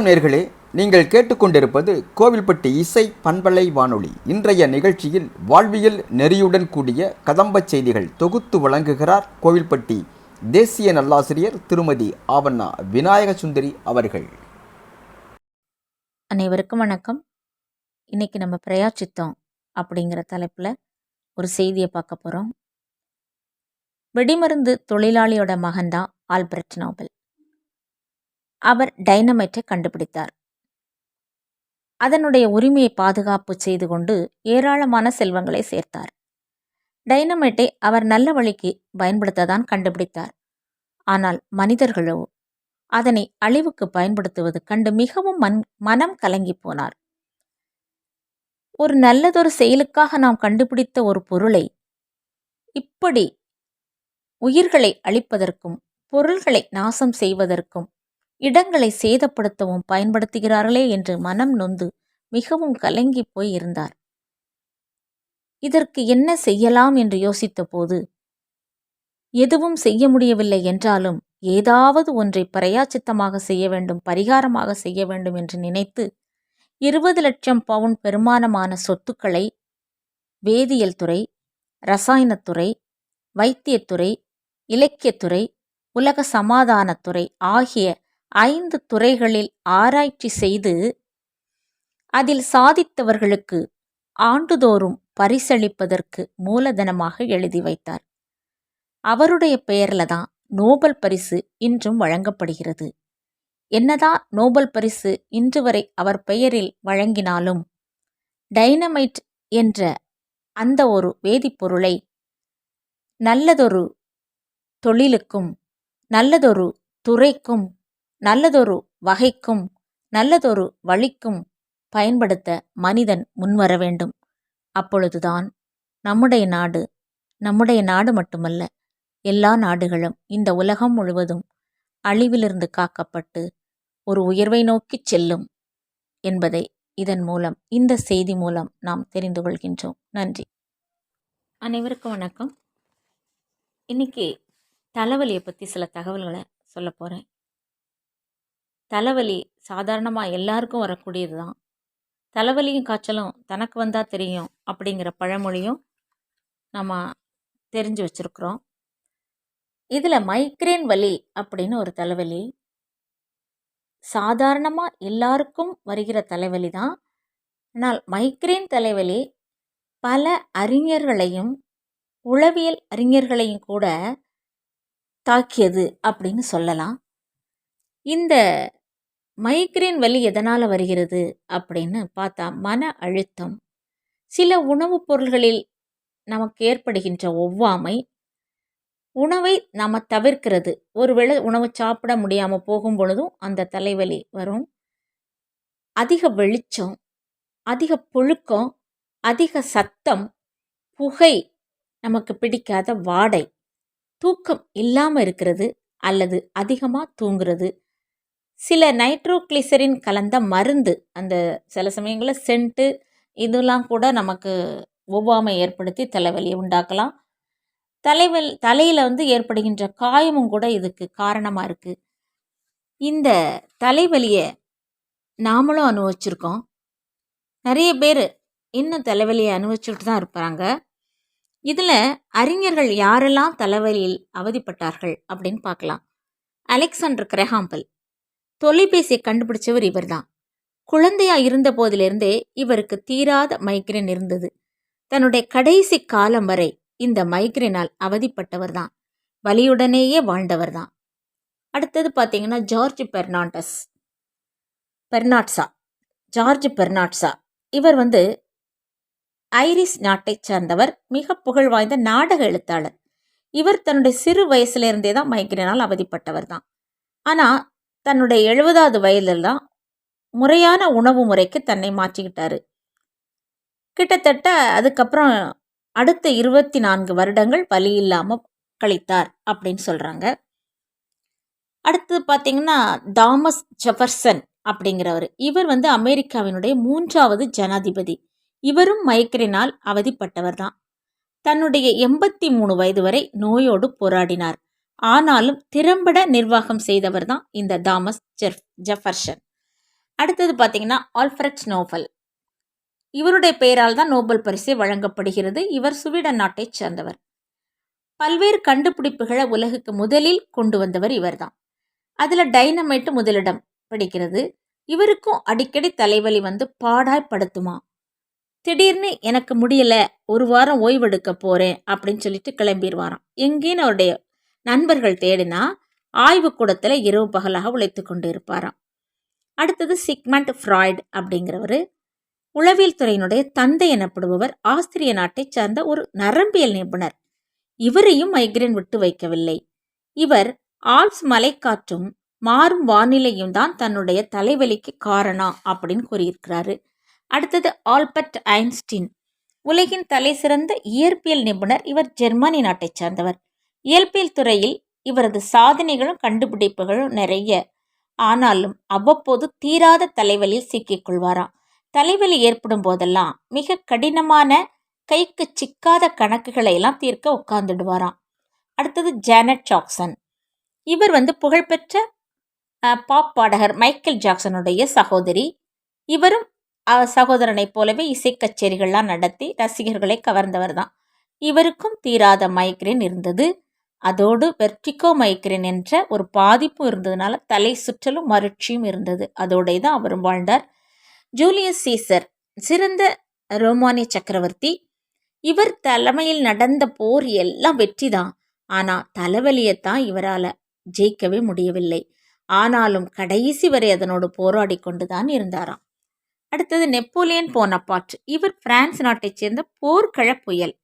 வணக்கம் நேர்களே. நீங்கள் கேட்டுக்கொண்டிருப்பது கோவில்பட்டி இசை பண்பலை வானொலி. இன்றைய நிகழ்ச்சியில் வாழ்வியல் நெறியுடன் கூடிய கதம்பச் செய்திகள் தொகுத்து வழங்குகிறார் கோவில்பட்டி தேசிய நல்லாசிரியர் திருமதி ஆவண்ணா விநாயக சுந்தரி அவர்கள். அனைவருக்கும் வணக்கம். இன்னைக்கு நம்ம பிரயாச்சித்தோம் அப்படிங்கிற தலைப்பில் ஒரு செய்தியை பார்க்க போகிறோம் வெடிமருந்து தொழிலாளியோட மகன்தான் ஆல்பர்ட் நோபல். அவர் டைனமைட்டை கண்டுபிடித்தார். அதனுடைய உரிமையை பாதுகாப்பு செய்து கொண்டு ஏராளமான செல்வங்களை சேர்த்தார். டைனமைட்டை அவர் நல்ல வழிக்கு பயன்படுத்ததான் கண்டுபிடித்தார். ஆனால் மனிதர்களோ அதனை அழிவுக்கு பயன்படுத்துவது கண்டு மிகவும் மன் மனம் கலங்கி போனார். ஒரு நல்லதொரு செயலுக்காக நாம் கண்டுபிடித்த ஒரு பொருளை இப்படி உயிர்களை அழிப்பதற்கும் பொருள்களை நாசம் செய்வதற்கும் இடங்களை சேதப்படுத்தவும் பயன்படுத்துகிறார்களே என்று மனம் நொந்து மிகவும் கலங்கி போய் இருந்தார். இதற்கு என்ன செய்யலாம் என்று யோசித்தபோது எதுவும் செய்ய முடியவில்லை என்றாலும் ஏதாவது ஒன்றை பிரயாச்சித்தமாக செய்ய வேண்டும் பரிகாரமாக செய்ய வேண்டும் என்று நினைத்து இருபது லட்சம் பவுன் பெருமானமான சொத்துக்களை வேதியியல் துறை ரசாயனத்துறை வைத்தியத்துறை இலக்கியத்துறை உலக சமாதானத்துறை ஆகிய ஐந்து துறைகளில் ஆராய்ச்சி செய்து அதில் சாதித்தவர்களுக்கு ஆண்டுதோறும் பரிசளிப்பதற்கு மூலதனமாக எழுதி வைத்தார். அவருடைய பெயர்ல தான் நோபல் பரிசு இன்றும் வழங்கப்படுகிறது. என்னதான் நோபல் பரிசு இன்று வரை அவர் பெயரில் வழங்கினாலும் டைனமைட் என்ற அந்த ஒரு வேதிப்பொருளை நல்லதொரு தொழிலுக்கும் நல்லதொரு துறைக்கும் நல்லதொரு வகைக்கும் நல்லதொரு வழிக்கும் பயன்படுத்த மனிதன் முன்வர வேண்டும். அப்பொழுதுதான் நம்முடைய நாடு நம்முடைய நாடு மட்டுமல்ல எல்லா நாடுகளும் இந்த உலகம் முழுவதும் அழிவிலிருந்து காக்கப்பட்டு ஒரு உயர்வை நோக்கிச் செல்லும் என்பதை இதன் மூலம் இந்த செய்தி மூலம் நாம் தெரிந்து கொள்கின்றோம். நன்றி. அனைவருக்கும் வணக்கம். இன்னைக்கு தலைவலியை பற்றி சில தகவல்களை சொல்ல போகிறேன் தலைவலி சாதாரணமாக எல்லாருக்கும் வரக்கூடியது தான். தலைவலியும் காய்ச்சலும் தனக்கு வந்தால் தெரியும் அப்படிங்கிற பழமொழியும் நம்ம தெரிஞ்சு வச்சுருக்குறோம். இதில் மைக்ரேன் வலி அப்படின்னு ஒரு தலைவலி. சாதாரணமாக எல்லாருக்கும் வருகிற தலைவலி தான். ஆனால் மைக்ரேன் தலைவலி பல அறிஞர்களையும் உளவியல் அறிஞர்களையும் கூட தாக்கியது அப்படின்னு சொல்லலாம். இந்த மைக்ரேன் வலி எதனால் வருகிறது? அப்படின்னு பார்த்தா மன அழுத்தம். சில உணவுப் பொருள்களில் நமக்கு ஏற்படுகின்ற ஒவ்வாமை உணவை நாம் தவிர்க்கிறது. ஒருவேளை உணவு சாப்பிட முடியாமல் போகும் பொழுதும் அந்த தலைவலி வரும். அதிக வெளிச்சம் அதிக புழுக்கம் அதிக சத்தம் புகை நமக்கு பிடிக்காத வாடை. தூக்கம் இல்லாமல் இருக்கிறது அல்லது அதிகமாக தூங்குறது. சில நைட்ரோக்ளிசரின் கலந்த மருந்து அந்த சில சமயங்களில் சென்ட்டு இதெல்லாம் கூட நமக்கு ஒவ்வாமை ஏற்படுத்தி தலைவலியை உண்டாக்கலாம். தலைவல் தலையில் வந்து ஏற்படுகின்ற காயமும் கூட இதுக்கு காரணமாக இருக்குது இந்த தலைவலியை நாமளும் அனுபவிச்சிருக்கோம். நிறைய பேர் இன்னும் தலைவலியை அனுபவிச்சுட்டு தான் இருப்பாங்க. இதில் அறிஞர்கள் யாரெல்லாம் தலைவலியில் அவதிப்பட்டார்கள் அப்படின்னு பார்க்கலாம். Alexander Graham Bell. தொலைபேசியை கண்டுபிடிச்சவர் இவர்தான். குழந்தையா இருந்த போதிலிருந்தே இவருக்கு தீராத மைக்ரேன் இருந்தது. தன்னுடைய கடைசி காலம் வரை இந்த மைக்ரேனால் அவதிப்பட்டவர் தான் வலியுடனேயே வாழ்ந்தவர் தான் அடுத்தது பார்த்தீங்கன்னா George Fernandes. Bernard Shaw George Bernard Shaw இவர் வந்து ஐரிஸ் நாட்டைச் சார்ந்தவர் மிக புகழ் வாய்ந்த நாடக எழுத்தாளர். இவர் தன்னுடைய சிறு வயசுலேருந்தே தான் மைக்ரேனால் அவதிப்பட்டவர் தான் ஆனால் தன்னுடைய எழுபதாவது வயதில் முறையான உணவு முறைக்கு தன்னை மாற்றிக்கிட்டாரு. கிட்டத்தட்ட அதுக்கப்புறம் அடுத்த இருபத்தி நான்கு வருடங்கள் வலி இல்லாமல் கழித்தார் அப்படின்னு சொல்கிறாங்க அடுத்தது பார்த்தீங்கன்னா தாமஸ் ஜெஃபர்சன் அப்படிங்கிறவர். இவர் வந்து அமெரிக்காவினுடைய மூன்றாவது ஜனாதிபதி. இவரும் மைக்ரேனால் அவதிப்பட்டவர் தான் தன்னுடைய எண்பத்தி மூணு வயது வரை நோயோடு போராடினார். ஆனாலும் திறம்பட நிர்வாகம் செய்தவர் தான் இந்த தாமஸ் ஜெஃப் ஜெஃபர்ஷன் அடுத்தது பார்த்தீங்கன்னா ஆல்ஃபிரட் நோபல். இவருடைய பெயரால் தான் நோபல் பரிசு வழங்கப்படுகிறது. இவர் சுவீடன் நாட்டைச் சேர்ந்தவர். பல்வேறு கண்டுபிடிப்புகளை உலகுக்கு முதலில் கொண்டு வந்தவர் இவர்தான். அதில் டைனமைட்டு முதலிடம் பிடிக்கிறது. இவருக்கும் அடிக்கடி தலைவலி வந்து பாடாய் படுத்துமா. திடீர்னு எனக்கு முடியல ஒரு வாரம் ஓய்வெடுக்க போகிறேன் அப்படின்னு சொல்லிட்டு கிளம்பிடுவாராம். எங்கேன்னு அவருடைய நண்பர்கள் தேடினா ஆய்வுக்கூடத்தில் இரவு பகலாக உழைத்து கொண்டு இருப்பாராம் அடுத்தது சிக்மண்ட் ஃப்ராய்டு அப்படிங்கிறவர். உளவியல் துறையினுடைய தந்தை எனப்படுபவர் ஆஸ்திரிய நாட்டைச் சார்ந்த ஒரு நரம்பியல் நிபுணர். இவரையும் மைக்ரேன் விட்டு வைக்கவில்லை. இவர் ஆல்ப்ஸ் மலைக்காற்றும் மாறும் வானிலையும் தான் தன்னுடைய தலைவலிக்கு காரணம் அப்படின்னு கூறியிருக்கிறாரு. அடுத்தது ஆல்பர்ட் ஐன்ஸ்டீன். உலகின் தலை சிறந்த இயற்பியல் நிபுணர் இவர் ஜெர்மனி நாட்டைச் சார்ந்தவர். இயற்பியல் துறையில் இவரது சாதனைகளும் கண்டுபிடிப்புகளும் நிறைய. ஆனாலும் அவ்வப்போது தீராத தலைவலியில் சிக்கிக்கொள்வாராம் தலைவலி ஏற்படும் போதெல்லாம் மிக கடினமான கைக்கு சிக்காத கணக்குகளை எல்லாம் தீர்க்க உட்கார்ந்துடுவாராம். அடுத்தது ஜானட் ஜாக்சன். இவர் வந்து புகழ்பெற்ற பாப் பாடகர் மைக்கேல் ஜாக்சனுடைய சகோதரி. இவரும் சகோதரனைப் போலவே இசை கச்சேரிகள்லாம் நடத்தி ரசிகர்களை கவர்ந்தவர் தான். இவருக்கும் தீராத மைக்ரேன் இருந்தது. அதோடு வெர்டிகோ மைக்ரேன் என்ற ஒரு பாதிப்பும் இருந்ததுனால தலை சுற்றலும் மருட்சியும் இருந்தது. அதோடைய தான் அவரும் வாழ்ந்தார். ஜூலியஸ் சீசர் சிறந்த ரோமானிய சக்கரவர்த்தி. இவர் தலைமையில் நடந்த போர் எல்லாம் வெற்றி தான். ஆனால் தலைவலியைத்தான் இவரால் ஜெயிக்கவே முடியவில்லை. ஆனாலும் கடைசி வரை அதனோடு போராடி கொண்டு தான் இருந்தாராம். அடுத்தது நெப்போலியன் போனபார்ட். இவர் பிரான்ஸ் நாட்டைச் சேர்ந்த போர்க்கள புயல்.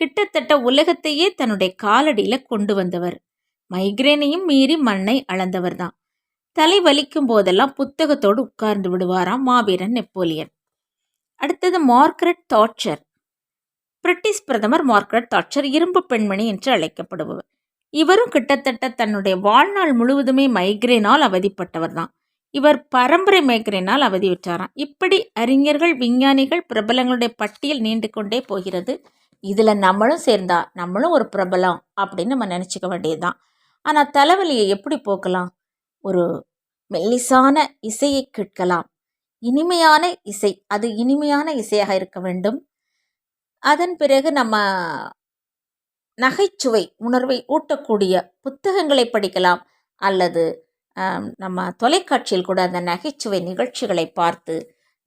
கிட்டத்தட்ட உலகத்தையே தன்னுடைய காலடியில் கொண்டு வந்தவர். மைக்ரேனையும் மீறி மண்ணை அளந்தவர் தான் தலை வலிக்கும் போதெல்லாம் புத்தகத்தோடு உட்கார்ந்து விடுவாராம் மாவீரன் நெப்போலியன். அடுத்தது மார்க்ரெட் தாட்சர். பிரிட்டிஷ் பிரதமர் மார்க்ரெட் தாட்சர் இரும்பு பெண்மணி என்று அழைக்கப்படுபவர். இவரும் கிட்டத்தட்ட தன்னுடைய வாழ்நாள் முழுவதுமே மைக்ரேனால் அவதிப்பட்டவர் தான் இவர் பரம்பரை மைக்ரேனால் அவதிவிட்டாராம் இப்படி அறிஞர்கள் விஞ்ஞானிகள் பிரபலங்களுடைய பட்டியல் நீண்டு கொண்டே போகிறது. இதில் நம்மளும் சேர்ந்தா நம்மளும் ஒரு பிரபலம் அப்படின்னு நம்ம நினச்சிக்க வேண்டியதுதான். ஆனால் தலைவலியை எப்படி போக்கலாம்? ஒரு மெல்லிசான இசையை கேட்கலாம். இனிமையான இசை அது இனிமையான இசையாக இருக்க வேண்டும். அதன் பிறகு நம்ம நகைச்சுவை உணர்வை ஊட்டக்கூடிய புத்தகங்களை படிக்கலாம். அல்லது நம்ம தொலைக்காட்சியில் கூட அந்த நகைச்சுவை நிகழ்ச்சிகளை பார்த்து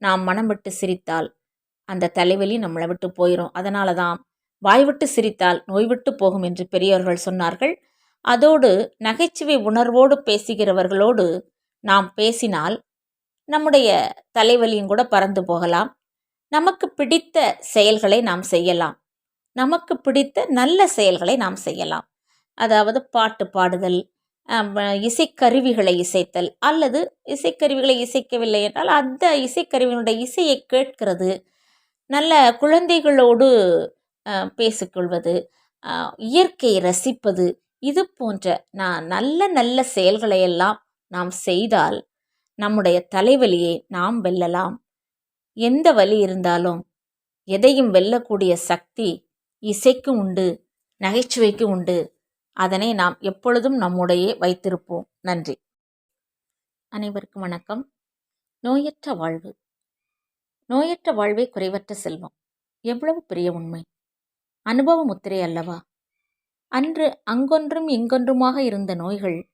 நாம் மனம் விட்டு சிரித்தால் அந்த தலைவலி நம்மளை விட்டு போயிடும் அதனால தான் வாய் விட்டு சிரித்தால் நோய்விட்டு போகும் என்று பெரியவர்கள் சொன்னார்கள். அதோடு நகைச்சுவை உணர்வோடு பேசுகிறவர்களோடு நாம் பேசினால் நம்முடைய தலைவலியும் கூட பறந்து போகலாம். நமக்கு பிடித்த செயல்களை நாம் செய்யலாம். நமக்கு பிடித்த நல்ல செயல்களை நாம் செய்யலாம். அதாவது பாட்டு பாடுதல் இசைக்கருவிகளை இசைத்தல் அல்லது இசைக்கருவிகளை இசைக்கவில்லை என்றால் அந்த இசைக்கருவியினுடைய இசையை கேட்கிறது. நல்ல குழந்தைகளோடு பேசிக்கொள்வது இயற்கையை ரசிப்பது இது போன்ற நான் நல்ல நல்ல செயல்களை எல்லாம் நாம் செய்தால் நம்முடைய தலைவலியை நாம் வெல்லலாம். எந்த வலி இருந்தாலும் எதையும் வெல்லக்கூடிய சக்தி இசைக்கு உண்டு நகைச்சுவைக்கு உண்டு. அதனை நாம் எப்பொழுதும் நம்முடைய வைத்திருப்போம். நன்றி. அனைவருக்கும் வணக்கம். நோயற்ற வாழ்வு. நோயற்ற வாழ்வே குறைவற்ற செல்வம். எவ்வளவு பெரிய உண்மை. அனுபவ முத்திரை அல்லவா? அன்று அங்கொன்றும் இங்கொன்றுமாக இருந்த நோய்கள்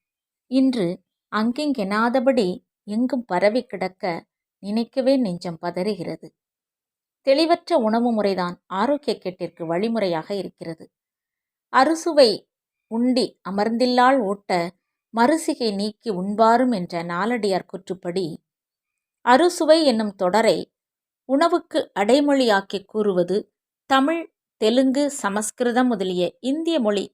இன்று அங்கிங்கெனாதபடி எங்கும் பரவி கிடக்க நினைக்கவே நெஞ்சம் பதறுகிறது. தெளிவற்ற உணவு முறைதான் ஆரோக்கிய கேட்டிற்கு வழிமுறையாக இருக்கிறது. அறுசுவை உண்டி அமர்ந்தில்லால் ஓட்ட மறுசிகை நீக்கி உண்பாரும் என்ற நாலடியார் கூற்றுப்படி அறுசுவை என்னும் தொடரை உணவுக்கு அடைமொழியாக்கி கூறுவது தமிழ் தெலுங்கு சமஸ்கிருதம் முதலிய இந்திய மொழி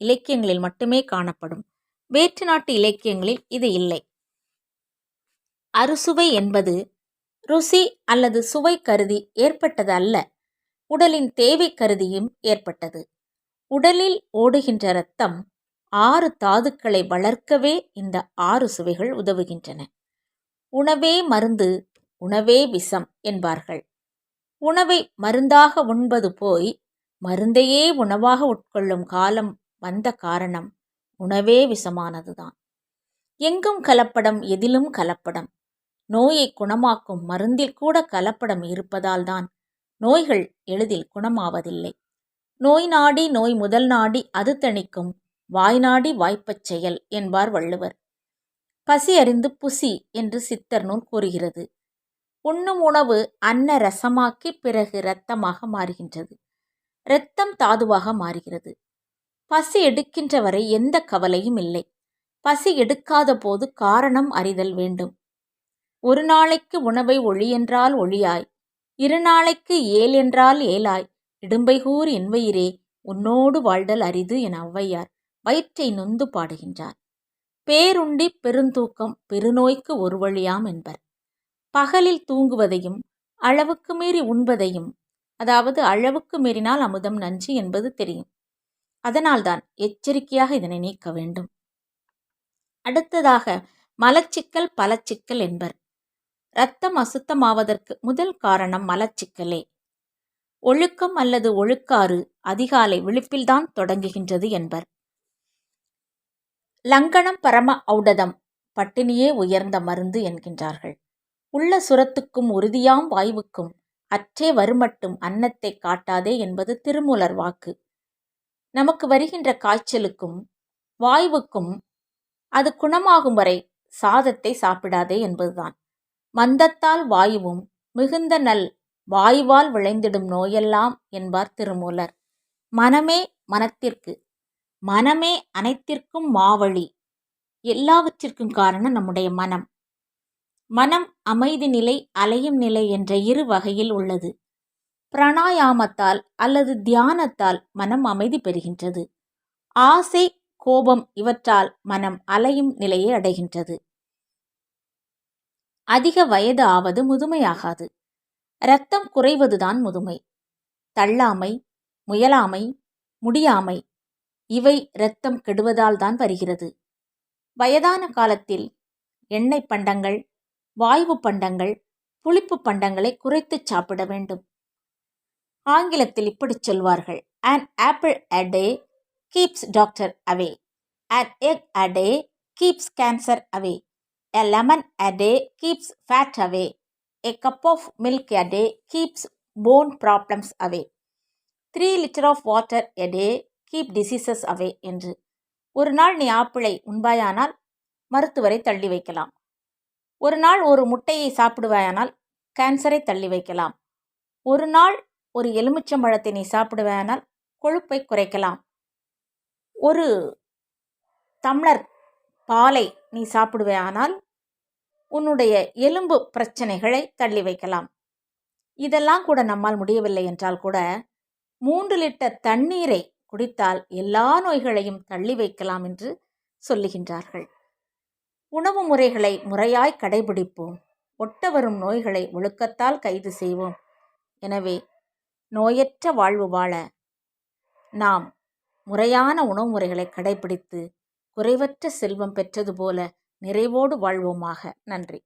இலக்கியங்களில் மட்டுமே காணப்படும். வேற்று நாட்டு இலக்கியங்களில் இது இல்லை. அறுசுவை என்பது ருசி அல்லது சுவை கருதி ஏற்பட்டது அல்ல உடலின் தேவை கருதியும் ஏற்பட்டது. உடலில் ஓடுகின்ற இரத்தம் ஆறு தாதுக்களை வளர்க்கவே இந்த ஆறு சுவைகள் உதவுகின்றன. உணவே மருந்து உணவே விஷம் என்பார்கள். உணவை மருந்தாக உண்பது போய் மருந்தையே உணவாக உட்கொள்ளும் காலம் வந்த காரணம் உணவே விஷமானதுதான். எங்கும் கலப்படம் எதிலும் கலப்படம். நோயை குணமாக்கும் மருந்தில் கூட கலப்படம் இருப்பதால்தான் நோய்கள் எளிதில் குணமாவதில்லை. நோய் நாடி நோய் முதல் நாடி அது தணிக்கும் வாய் நாடி வாய்ப்பச் செயல் என்பார் வள்ளுவர். பசி அறிந்து புசி என்று சித்தர் நூல் கூறுகிறது. உண்ணும் உணவு அன்ன ரசமாக்கி பிறகு இரத்தமாக மாறுகின்றது. இரத்தம் தாதுவாக மாறுகிறது. பசி எடுக்கின்ற வரை எந்த கவலையும் இல்லை. பசி எடுக்காத போது காரணம் அறிதல் வேண்டும். ஒரு நாளைக்கு உணவை ஒளியென்றால் ஒளியாய். இரு நாளைக்கு ஏல் என்றால் ஏலாய். இடும்பைகூர் என்பயிரே உன்னோடு வாழ்தல் அரிது என ஔவையார். வயிற்றை நொந்து பாடுகின்றார். பேருண்டி பெருந்தூக்கம் பெருநோய்க்கு ஒரு வழியாம் என்பர். பகலில் தூங்குவதையும் அளவுக்கு மீறி உண்பதையும் அதாவது அளவுக்கு மீறினால் அமுதம் நஞ்சு என்பது தெரியும். அதனால்தான் எச்சரிக்கையாக இதனை நீக்க வேண்டும். அடுத்ததாக மலச்சிக்கல் பலச்சிக்கல் என்பர். இரத்தம் அசுத்தமாவதற்கு முதல் காரணம் மலச்சிக்கலே. ஒழுக்கம் அல்லது ஒழுக்காறு அதிகாலை விழிப்பில்தான் தொடங்குகின்றது என்பர். லங்கனம் பரம ஔடதம் பட்டினியே உயர்ந்த மருந்து என்கின்றார்கள். உள்ள சுரத்துக்கும் உறுதியாம் வாய்வுக்கும் அற்றே வருமட்டும் அன்னத்தை காட்டாதே என்பது திருமூலர் வாக்கு. நமக்கு வருகின்ற காய்ச்சலுக்கும் வாய்வுக்கும் அது குணமாகும் வரை சாதத்தை சாப்பிடாதே என்பதுதான். மந்தத்தால் வாயுவும் மிகுந்த நல் வாயுவால் விளைந்திடும் நோயெல்லாம் என்பார் திருமூலர். மனமே மனத்திற்கு மனமே அனைத்திற்கும் மாவழி. எல்லாவற்றிற்கும் காரணம் நம்முடைய மனம். மனம் அமைதி நிலை அலையும் நிலை என்ற இரு வகையில் உள்ளது. பிராணாயாமத்தால் அல்லது தியானத்தால் மனம் அமைதி பெறுகின்றது. ஆசை கோபம் இவற்றால் மனம் அலையும் நிலையை அடைகின்றது. அதிக வயது ஆவது முதுமையாகாது. இரத்தம் குறைவதுதான் முதுமை. தள்ளாமை முயலாமை முடியாமை இவை இரத்தம் கெடுவதால் தான் வருகிறது. வயதான காலத்தில் எண்ணெய் பண்டங்கள் வாய்வு பண்டங்கள் புளிப்பு பண்டங்களை குறைத்து சாப்பிட வேண்டும். ஆங்கிலத்தில் இப்படி சொல்வார்கள் an apple a day keeps doctor away an egg a day keeps cancer away a lemon a day keeps fat away a cup of milk a keeps bone problems away three litre of water a day keep diseases away என்று. ஒரு நாள் நீ ஆப்பிளை உண்பாயானால் மருத்துவரை தள்ளி வைக்கலாம். ஒரு நாள் ஒரு முட்டையை சாப்பிடுவாயானால் கேன்சரை தள்ளி வைக்கலாம். ஒரு நாள் ஒரு எலுமிச்சம்பழத்தை நீ சாப்பிடுவாயானால் கொழுப்பை குறைக்கலாம். ஒரு தமிழர் பாலை நீ சாப்பிடுவேயானால் உன்னுடைய எலும்பு பிரச்சனைகளை தள்ளி வைக்கலாம். இதெல்லாம் கூட நம்மால் முடியவில்லை என்றால் கூட மூன்று லிட்டர் தண்ணீரை குடித்தால் எல்லா நோய்களையும் தள்ளி வைக்கலாம் என்று சொல்லுகின்றார்கள். உணவு முறைகளை முறையாய் கடைபிடிப்போம். ஒட்ட வரும் நோய்களை ஒழுக்கத்தால் கைது செய்வோம். எனவே நோயற்ற வாழ்வு வாழ நாம் முறையான உணவு முறைகளை கடைபிடித்து குறைவற்ற செல்வம் பெற்றது போல நிறைவோடு வாழ்வோமாக. நன்றி.